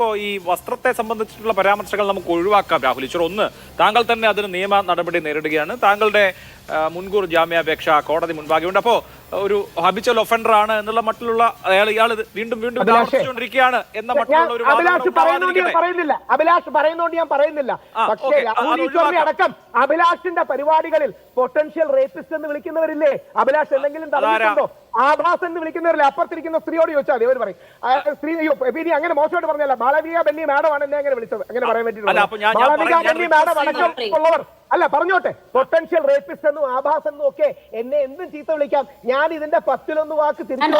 ഇപ്പോൾ ഈ വസ്ത്രത്തെ സംബന്ധിച്ചിട്ടുള്ള പരാമർശങ്ങൾ നമുക്ക് ഒഴിവാക്കാം രാഹുൽ. ഈശ്വർ ഒന്ന് താങ്കൾ തന്നെ അതിന് നിയമ നടപടി നേരിടുകയാണ്. താങ്കളുടെ മുൻകൂർ ജാമ്യാപേക്ഷ കോടതി മുൻപാകെയുണ്ട്. അപ്പോൾ ഒരു ഹബിച്ചൽ ഒഫൻഡർ ആണ് എന്നുള്ള മട്ടിലുള്ള അയാൾ ഇയാൾ വീണ്ടും വീണ്ടും ഇത് എന്ന മട്ടിലുള്ള ഒരു അഭിലാഷ് പറയുന്നില്ല. അഭിലാഷ് പറയുന്നോണ്ട് ഞാൻ പറയുന്നില്ല. പക്ഷേ രാഹുൽ ഈശ്വറിനെ അടക്കം അഭിലാഷിന്റെ പരിപാടികളിൽ പൊട്ടൻഷ്യൽ റേപ്പിസ്റ്റ് എന്ന് വിളിക്കുന്നവരില്ലേ? അഭിലാഷ് എന്തെങ്കിലും ആഭാസ് എന്ന് വിളിക്കുന്നവരല്ലേ അപ്പുറത്തിരിക്കുന്ന സ്ത്രീയോട് ചോദിച്ചാൽ മതി. അവർ പറയും സ്ത്രീ ഇനി അങ്ങനെ മോശമായിട്ട് പറഞ്ഞല്ല മാളവിക ബെന്നി മാഡം ആണ് എന്നെ അങ്ങനെ വിളിച്ചത്. അങ്ങനെ പറയാൻ പറ്റില്ല മാളവിക ബെന്നി മാഡം അടക്കം ഉള്ളവർ. അല്ല പറഞ്ഞോട്ടെ. പൊട്ടൻഷ്യൽ റേപ്പിസ്റ്റ് എന്നും ആഭാസ് എന്നും ഒക്കെ എന്നെ എന്തും ചീത്ത വിളിക്കാം. ഞാൻ ഇതിന്റെ പത്തിലൊന്ന് വാക്ക് തിരിച്ചു ഞങ്ങൾ?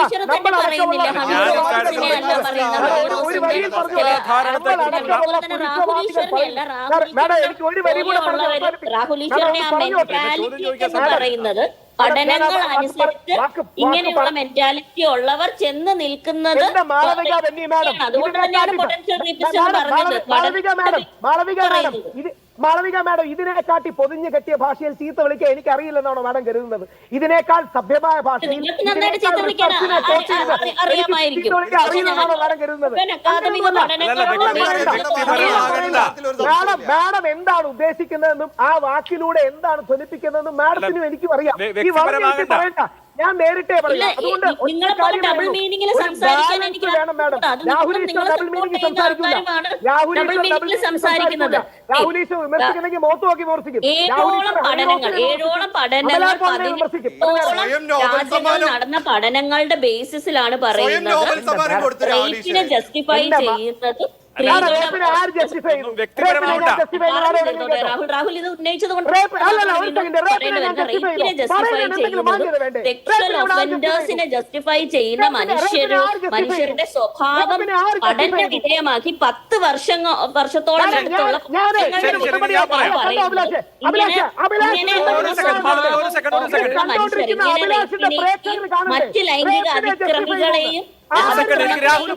ഈശ്വർ നമ്മൾ ഒരു- വരിയിൽ പറഞ്ഞു. മാഡം എനിക്ക് ഒരു വരി കൂടെ പറഞ്ഞു അവസാനിപ്പിക്കാം. പറയുന്നത് പഠനങ്ങൾ അനുസരിച്ച് ഇങ്ങനെയുള്ള മെന്റാലിറ്റി ഉള്ളവർ ചെന്ന് നിൽക്കുന്നത് അതുകൊണ്ട് തന്നെയാണ് പൊട്ടൻഷ്യൽ റേപ്പിസ്റ്റ് പറഞ്ഞത്. മാളവിക മാഡം ഇതിനെക്കാട്ടി പൊതിഞ്ഞു കെട്ടിയ ഭാഷയിൽ ചീത്ത വിളിക്കാൻ എനിക്ക് അറിയില്ലെന്നാണോ മാഡം കരുതുന്നത്? ഇതിനേക്കാൾ സഭ്യമായ ഭാഷയിൽ അറിയില്ലെന്നാണോ മാഡം കരുതുന്നത്. മാഡം മാഡം എന്താണ് ഉദ്ദേശിക്കുന്നതെന്നും ആ വാക്കിലൂടെ എന്താണ് ധ്വനിപ്പിക്കുന്നതെന്നും മാഡത്തിനും എനിക്കും അറിയാം. ഈ വളരെ. പറയണ്ട. ഞാൻ നേരിട്ടേ പറയാം. അതുകൊണ്ട് വേണം മാഡം. അത് രാഹുൽ ഈശ്വർ ഡബിൾ മീനിങ് സംസാരിക്കില്ല. രാഹുൽ ഈശ്വർ സംസാരിക്കുന്നത്. രാഹുൽ ഈശ്വർ വിമർശിക്കുന്നെങ്കിൽ നോക്കി വിമർശിക്കും. നടന്ന പഠനങ്ങളുടെ ബേസിസിലാണ് പറയുന്നത്. ജസ്റ്റിഫൈ ചെയ്യുന്നത് രാഹുൽ രാഹുൽ ഇത് ഉന്നയിച്ചത് കൊണ്ട്. ജസ്റ്റിഫൈ? സെക്ഷൽ ചെയ്യുന്ന മനുഷ്യരും മനുഷ്യരുടെ സ്വഭാവം പഠന? വിധേയമാക്കി പത്ത് വർഷങ്ങ വർഷത്തോളം അടുത്തുള്ള ഇങ്ങനെ? മറ്റ് ലൈംഗിക അതിക്രമികളെയും ഒരു സെക്കൻഡ് എനിക്ക് രാഹുൽ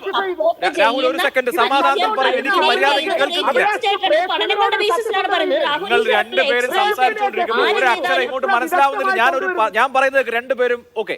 രാഹുൽ ഒരു സെക്കൻഡ് സമാധാനം പറയും എനിക്ക് മര്യാദയ്ക്ക് കേൾക്കുന്നില്ല. നിങ്ങൾ രണ്ടുപേരും സംസാരിച്ചുകൊണ്ടിരിക്കുമ്പോൾ ഒരു അക്ഷരം ഇങ്ങോട്ട് മനസ്സിലാവുന്നില്ല ഞാനൊരു ഞാൻ പറയുന്നത് രണ്ടുപേരും ഓക്കെ